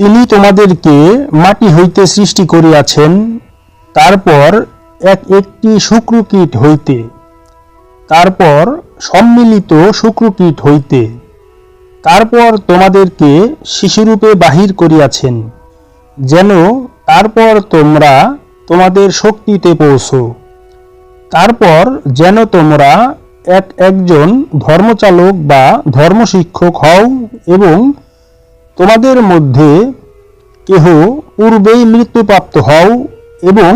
তিনি তোমাদেরকে মাটি হইতে সৃষ্টি করিয়াছেন, তারপর এক একটি শুক্রকীট হইতে, তারপর সম্মিলিত শুক্রকীট হইতে, তারপর তোমাদেরকে শিশুরূপে বাহির করিয়াছেন, যেন তারপর তোমরা তোমাদের শক্তিতে পৌঁছো। তারপর যেন তোমরা এক একজন ধর্মচালক বা ধর্মশিক্ষক হও এবং তোমাদের মধ্যে কেহ পূর্বেই মৃত্যুপ্রাপ্ত হও এবং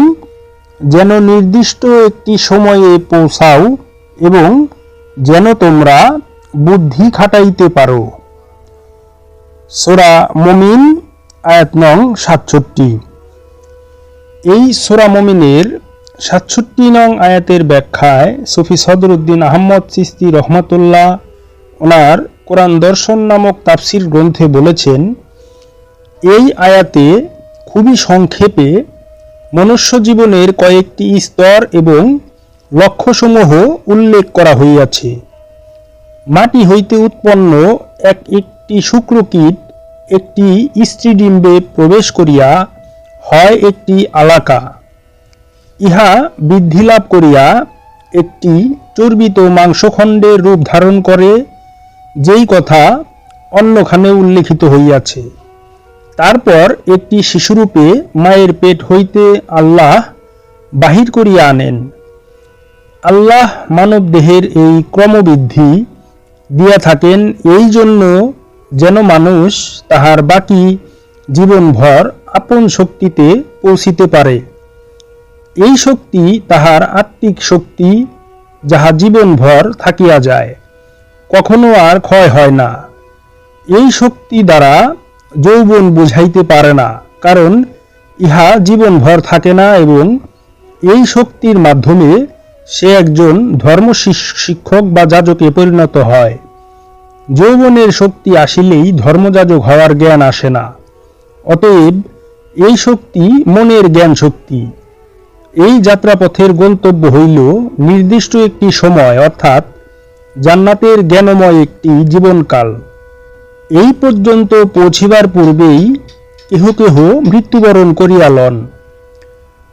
যেন নির্দিষ্ট একটি সময়ে পৌঁছাও এবং যেন তোমরা বুদ্ধি খাটাইতে পারো। সোরা মমিন, আয়াত নং সাতষট্টি। এই সোরা মমিনের সাতষট্টি নং আয়াতের ব্যাখ্যায় সুফি সদরুদ্দিন আহমদ সিস্তি রহমতুল্লাহ ওনার কোরআন দর্শন নামক তাফসির গ্রন্থে বলেছেন, এই আয়াতে খুবই সংক্ষেপে মনুষ্য জীবনের কয়েকটি স্তর এবং লক্ষ্যসমূহ উল্লেখ করা হইয়াছে। মাটি হইতে উৎপন্ন এক একটি শুক্রকীট একটি স্ত্রীডিম্বে প্রবেশ করিয়া হয় একটি আলাকা। ইহা বৃদ্ধি লাভ করিয়া একটি চর্বিত মাংসখণ্ডের রূপ ধারণ করে যেই কথা অন্যখানে উল্লেখিত হইয়াছে। তারপর একটি শিশুরূপে মায়ের পেট হইতে আল্লাহ বাহির করিয়া আনেন। আল্লাহ মানব দেহের এই ক্রমবৃদ্ধি দিয়া থাকেন এই জন্য যেন মানুষ তাহার বাকি জীবনভর আপন শক্তিতে পৌঁছিতে পারে। এই শক্তি তাহার আত্মিক শক্তি যাহা জীবনভর থাকিয়া যায়। কখনো আর ক্ষয় হয় না। এই শক্তি দ্বারা যৌবন বুঝাইতে পারে না, কারণ ইহা জীবনভর থাকে না এবং এই শক্তির মাধ্যমে সে একজন ধর্ম শিক্ষক বা যাজকে পরিণত হয়। যৌবনের শক্তি আসিলেই ধর্মযাজক হওয়ার জ্ঞান আসে না। অতএব এই শক্তি মনের জ্ঞান শক্তি। এই যাত্রাপথের গন্তব্য হইল নির্দিষ্ট একটি সময়, অর্থাৎ জান্নাতের জ্ঞানময় একটি জীবনকাল। এই পর্যন্ত পৌঁছিবার পূর্বেই কেহ কেহ মৃত্যুবরণ করিয়া লন।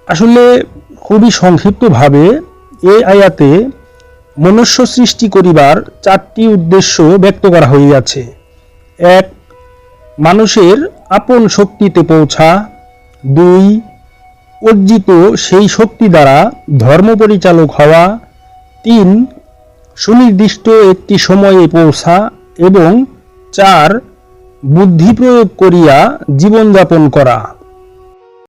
আসলে খুবই সংক্ষিপ্তভাবে এই আয়াতে মনুষ্য সৃষ্টি করিবার চারটি উদ্দেশ্য ব্যক্ত করা হইয়াছে। এক, মানুষের আপন শক্তিতে পৌঁছা। দুই, অর্জিত সেই শক্তি দ্বারা ধর্ম পরিচালক হওয়া। তিন সুনির্দিষ্ট একটি সময়ে পৌঁছা এবং চার বুদ্ধি প্রয়োগ করিয়া জীবনযাপন করা।